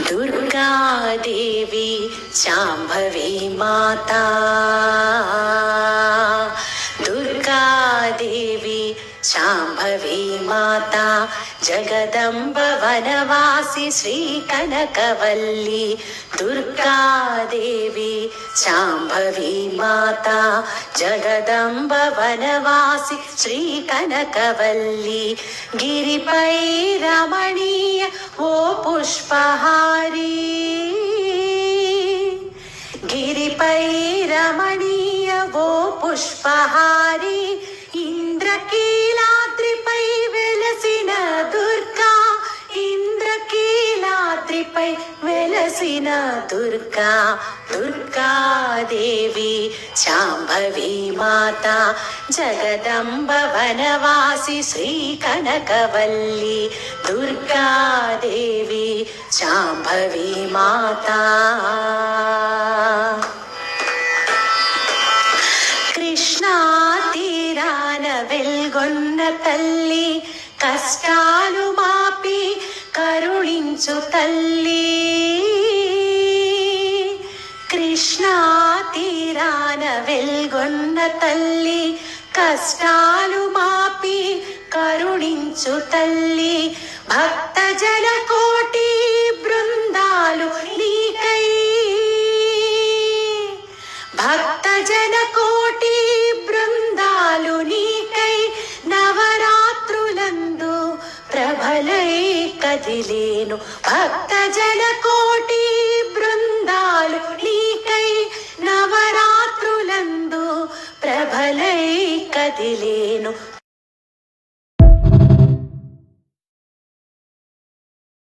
दुर्गा देवी शाम्भवी माता। शाम्भवी माता जगदम्ब वनवासि श्रीकनकवल्ली दुर्गादेवी शाम्भवी माता जगदम्ब वनवासि श्रीकनकवल्ली गिरिपै रमणीय ओ पुष्पहारी। गिरिपै रमणीय वो पुष्पहारी వెలసిన దుర్గా దుర్గాదేవి శాంభవి మాత జగదంబ వనవాసి శ్రీ కనకవల్లి దుర్గాదేవి శాంభవి మాత. కృష్ణా తీరాన వెల్గొన్న తల్లి కష్టాలు మాపి కరుణించు తల్లి. వెల్గొన్న తల్లి కష్టాలు మాపి కరుణించు తల్లి. భక్త జన కోటి బృందాలు నీకై. భక్త జన కోటి బృందాలు నీకై నవరాత్రులందు ప్రభలై కదిలేను భక్త జన కోటి బృందాలు भलैकदि